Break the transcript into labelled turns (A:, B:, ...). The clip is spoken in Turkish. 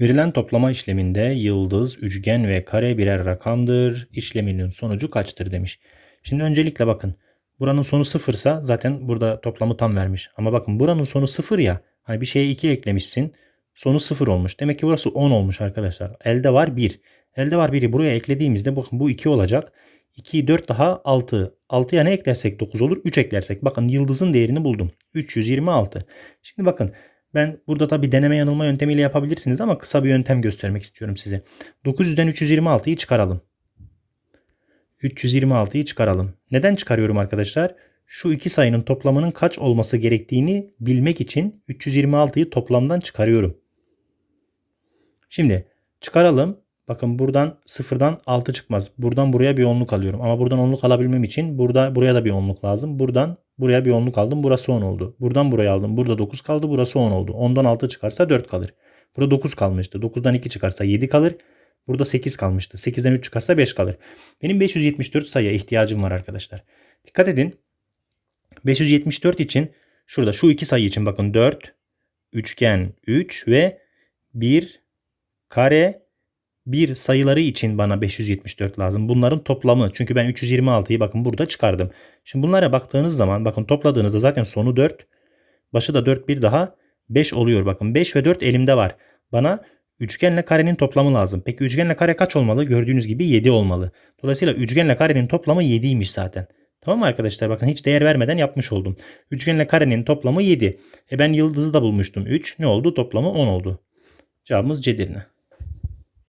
A: Verilen toplama işleminde yıldız, üçgen ve kare birer rakamdır. İşleminin sonucu kaçtır demiş. Şimdi öncelikle bakın. Buranın sonu sıfırsa zaten burada toplamı tam vermiş. Ama bakın buranın sonu sıfır ya. Hani bir şeye 2 eklemişsin. Sonu sıfır olmuş. Demek ki burası 10 olmuş arkadaşlar. Elde var 1. Elde var 1'i buraya eklediğimizde bakın bu 2 olacak. 2, 4 daha 6. 6'ya ne eklersek 9 olur. 3 eklersek. Bakın yıldızın değerini buldum. 326. Şimdi bakın ben burada tabi deneme yanılma yöntemiyle yapabilirsiniz ama kısa bir yöntem göstermek istiyorum size. 900'den 326'yı çıkaralım. 326'yı çıkaralım. Neden çıkarıyorum arkadaşlar? Şu iki sayının toplamının kaç olması gerektiğini bilmek için 326'yı toplamdan çıkarıyorum. Şimdi çıkaralım. Bakın buradan sıfırdan 6 çıkmaz. Buradan buraya bir onluk alıyorum. Ama buradan onluk alabilmem için burada buraya da bir onluk lazım. Buradan buraya bir onluk aldım. Burası 10 oldu. Buradan buraya aldım. Burada 9 kaldı. Burası 10 oldu. 10'dan 6 çıkarsa 4 kalır. Burada 9 kalmıştı. 9'dan 2 çıkarsa 7 kalır. Burada 8 kalmıştı. 8'den 3 çıkarsa 5 kalır. Benim 574 sayıya ihtiyacım var arkadaşlar. Dikkat edin. 574 için şurada şu iki sayı için bakın 4, üçgen 3 ve 1 kare 1 sayıları için bana 574 lazım. Bunların toplamı. Çünkü ben 326'yı bakın burada çıkardım. Şimdi bunlara baktığınız zaman bakın topladığınızda zaten sonu 4. Başı da 4 bir daha 5 oluyor. Bakın 5 ve 4 elimde var. Bana üçgenle karenin toplamı lazım. Peki üçgenle kare kaç olmalı? Gördüğünüz gibi 7 olmalı. Dolayısıyla üçgenle karenin toplamı 7'ymiş zaten. Tamam mı arkadaşlar? Bakın hiç değer vermeden yapmış oldum. Üçgenle karenin toplamı 7. E ben yıldızı da bulmuştum. 3 ne oldu? Toplamı 10 oldu. Cevabımız Cedirne.